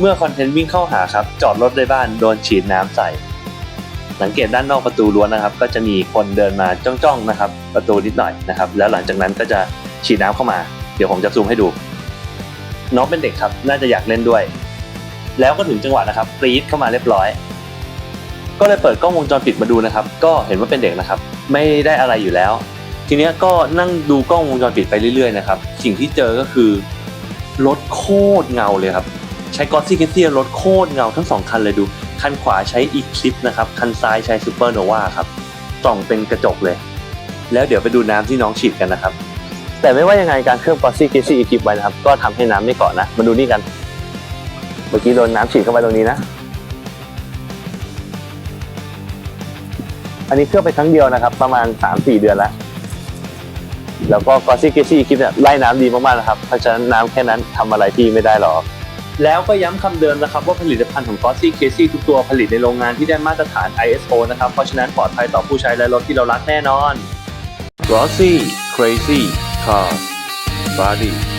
เมื่อคอนเทนต์วิ่งเข้าหาครับ จอดรถในบ้านโดนฉีดน้ำใส่ สังเกตด้านนอกประตูรั้วนะครับ ก็จะมีคนเดินมาจ้องๆนะครับ ประตูนิดหน่อยนะครับ แล้วหลังจากนั้นก็จะฉีดน้ำเข้ามา เดี๋ยวผมจะซูมให้ดู น้องเป็นเด็กครับ น่าจะอยากเล่นด้วย แล้วก็ถึงจังหวะนะครับปรีดเข้ามาเรียบร้อย ก็เลยเปิดกล้องวงจรปิดมาดูนะครับ ก็เห็นว่าเป็นเด็กนะครับ ไม่ได้อะไรอยู่แล้ว ทีนี้ก็นั่งดูกล้องวงจรปิดไปเรื่อยๆนะครับ สิ่งที่เจอก็คือรถโคตรเงาเลยครับ ใช้กอซี่เคซี่รถโคตรเงาทั้งสองคันเลยดู คันขวาใช้อีคลิปนะครับ คันซ้ายใช้ซูเปอร์โนวาครับกล่องเป็นกระจกเลย แล้วเดี๋ยวไปดูน้ำที่น้องฉีดกันนะครับ แต่ไม่ว่ายังไงการเครื่องกอซี่เคซี่อีคลิปไว้นะครับ ก็ทำให้น้ำไม่เกาะนะ มาดูนี่กัน เมื่อกี้โดนน้ำฉีดเข้าไปตรงนี้นะ อันนี้เครื่องไปครั้งเดียวนะครับ ประมาณ 3-4 เดือนแล้วแล้วก็กอซี่เกซี่คลิปเนี่ยไล่น้ำดีมากๆนะครับ เพราะฉะนั้นน้ำแค่นั้นทำอะไรที่ไม่ได้หรอก แล้วก็ย้ำคำเดิมนะครับว่าผลิตภัณฑ์ของ g o s s y Casey ทุกตัวผลิตในโรงงานที่ได้มาตรฐาน ISO นะครับ เพราะฉะนั้นปลอดภัยต่อผู้ใช้และรถที่เรารักแน่นอน Glossy Crazy Car Body